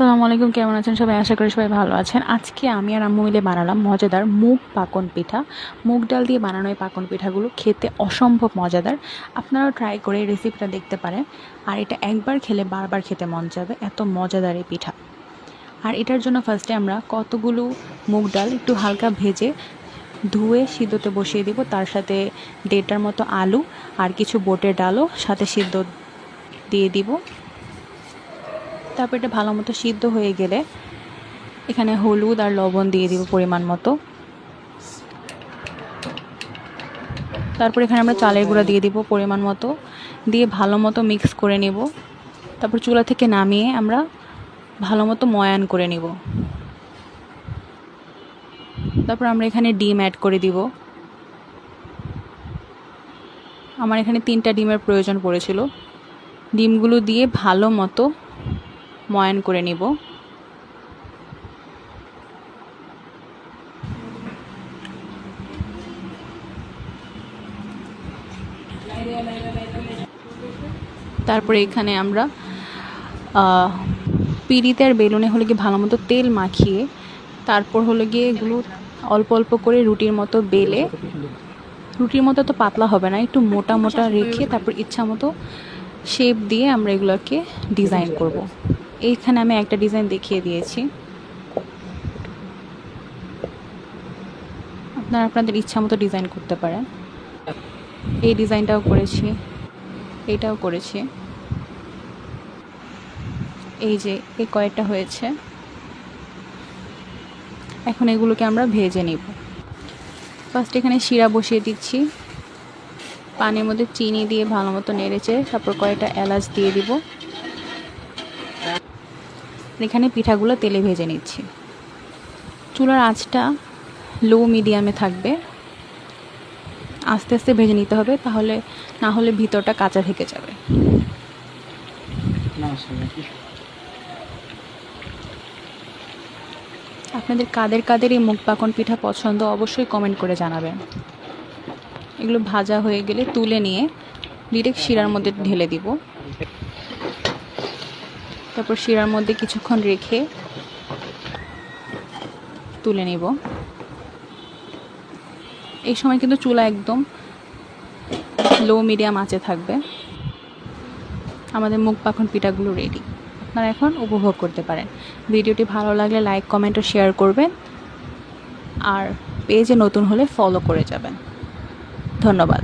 আসসালামু আলাইকুম, কেমন আছেন সবাই? আশা করি সবাই ভালো আছেন। আজকে আমি আর আম্মু মিলে বানালাম মজাদার মুগ পাকন পিঠা। মুগ ডাল দিয়ে বানানো এই পাকন পিঠাগুলো খেতে অসম্ভব মজাদার। আপনারাও ট্রাই করে এই রেসিপিটা দেখতে পারেন। আর এটা একবার খেলে বারবার খেতে মন যাবে এত মজাদার এই পিঠা। আর এটার জন্য ফার্স্টে আমরা কতগুলো মুগ ডাল একটু হালকা ভেজে ধুয়ে সিদ্ধতে বসিয়ে দিব। তার সাথে দেড়টার মতো আলু আর কিছু বোটের ডালও সাথে সিদ্ধ দিয়ে দিব। তারপর এটা ভালো মতো সিদ্ধ হয়ে গেলে এখানে হলুদ আর লবণ দিয়ে দিব পরিমাণ মতো। তারপর এখানে আমরা চালের গুঁড়া দিয়ে দিব পরিমাণ মতো। দিয়ে ভালো মতো মিক্স করে নেব। তারপর চুলা থেকে নামিয়ে আমরা ভালো মতো ময়ান করে নিব। তারপর আমরা এখানে ডিম অ্যাড করে দিব। আমার এখানে তিনটা ডিমের প্রয়োজন পড়েছিল। ডিমগুলো দিয়ে ভালো মতো ময়ান করে নিব তারপরে এখানে আমরা পিড়িতে আর বেলুনে হলে গিয়ে ভালো মতো তেল মাখিয়ে, তারপর হলো গিয়ে এগুলো অল্প অল্প করে রুটির মতো বেলে, রুটির মতো তো পাতলা হবে না, একটু মোটা মোটা রেখে তারপর ইচ্ছা মতো শেপ দিয়ে আমরা এগুলোকে ডিজাইন করব। এইখানে আমি একটা ডিজাইন দেখিয়ে দিয়েছি। আপনারা আপনাদের ইচ্ছা মতো ডিজাইন করতে পারেন। এই ডিজাইনটাও করেছি। এইটাও করেছি। এই যে, এই কয়েকটা হয়েছে। এখন এগুলোকে আমরা ভেজে নিব। ফার্স্ট এখানে শিরা বসিয়ে দিচ্ছি। পানির মধ্যে চিনি দিয়ে ভালো মতো নেড়েছে তারপর কয়েকটা এলাচ দিয়ে দিব। এখানে পিঠাগুলো তেলে ভেজে নিচ্ছি। চুলার আঁচটা লো মিডিয়ামে থাকবে। আস্তে আস্তে ভেজে নিতে হবে তাহলে না হলে ভিতরটা কাঁচা থেকে যাবে। আপনাদের কাদের কাদের এই মুখ পাকন পিঠা পছন্দ অবশ্যই কমেন্ট করে জানাবেন। এগুলো ভাজা হয়ে গেলে তুলে নিয়ে ডিরেক্ট শিরার মধ্যে ঢেলে দিব। তারপর শিরার মধ্যে কিছুক্ষণ রেখে তুলে নিব। এই সময় কিন্তু চুলা একদম লো মিডিয়াম আঁচে থাকবে। আমাদের মুখ পাখন পিঠাগুলো রেডি আপনারা এখন উপভোগ করতে পারেন। ভিডিওটি ভালো লাগলে লাইক কমেন্ট ও শেয়ার করবেন। আর পেজে নতুন হলে ফলো করে যাবেন। ধন্যবাদ।